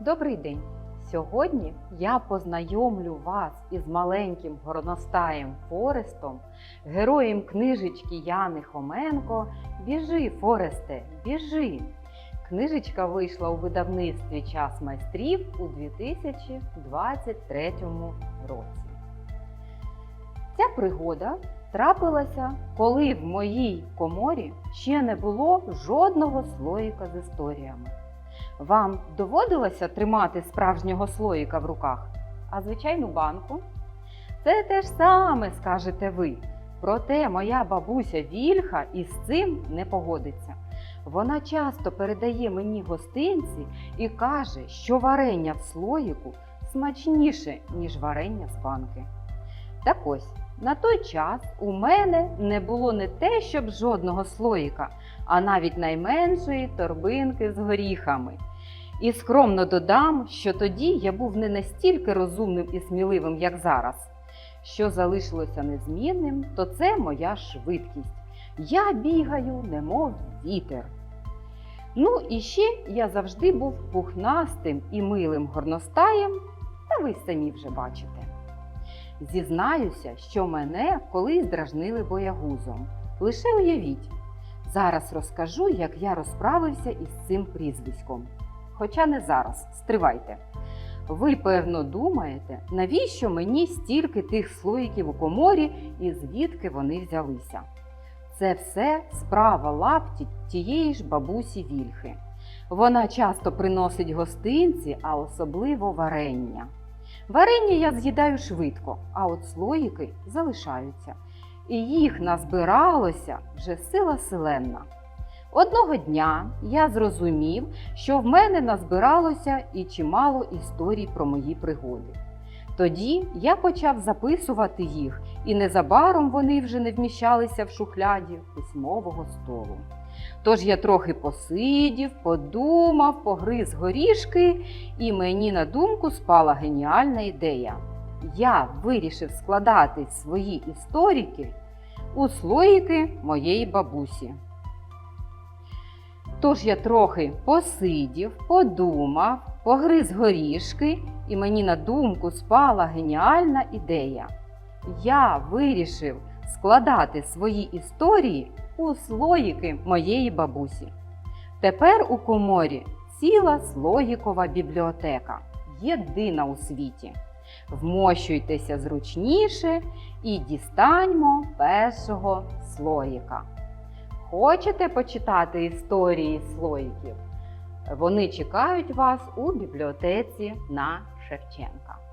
Добрий день! Сьогодні я познайомлю вас із маленьким горностаєм Форестом, героєм книжечки Яни Хоменко Біжи, Форесте, біжи! Книжечка вийшла у видавництві Час майстрів у 2023 році. Ця пригода трапилася, коли в моїй коморі ще не було жодного слоїка з історіями. Вам доводилося тримати справжнього слоїка в руках, а звичайну банку? Це те ж саме, скажете ви. Проте моя бабуся Вільха із цим не погодиться. Вона часто передає мені гостинці і каже, що варення в слоїку смачніше, ніж варення з банки. Так ось, на той час у мене не було не те, щоб жодного слоїка, а навіть найменшої торбинки з горіхами. І скромно додам, що тоді я був не настільки розумним і сміливим, як зараз. Що залишилося незмінним, то це моя швидкість. Я бігаю, немов вітер. Ну і ще я завжди був пухнастим і милим горностаєм, та ви самі вже бачите. Зізнаюся, що мене колись дражнили боягузом. Лише уявіть, зараз розкажу, як я розправився із цим прізвиськом. Хоча не зараз, стривайте. Ви, певно, думаєте, навіщо мені стільки тих слоїків у коморі і звідки вони взялися? Це все справа лапті тієї ж бабусі Вільхи. Вона часто приносить гостинці, а особливо варення. Варення я з'їдаю швидко, а от слоїки залишаються. І їх назбиралося вже сила селенна. Одного дня я зрозумів, що в мене назбиралося і чимало історій про мої пригоди. Тоді я почав записувати їх, і незабаром вони вже не вміщалися в шухляді письмового столу. Тож я трохи посидів, подумав, погриз горішки, і мені на думку спала геніальна ідея. Я вирішив складати свої історики у слоїки моєї бабусі. Тож я трохи посидів, подумав, погриз горішки, і мені на думку спала геніальна ідея. Я вирішив складати свої історії у слоїки моєї бабусі. Тепер у коморі ціла слоїкова бібліотека, єдина у світі. Вмощуйтеся зручніше і дістаньмо першого слоїка. Хочете почитати історії слоїків? Вони чекають вас у бібліотеці на Шевченка.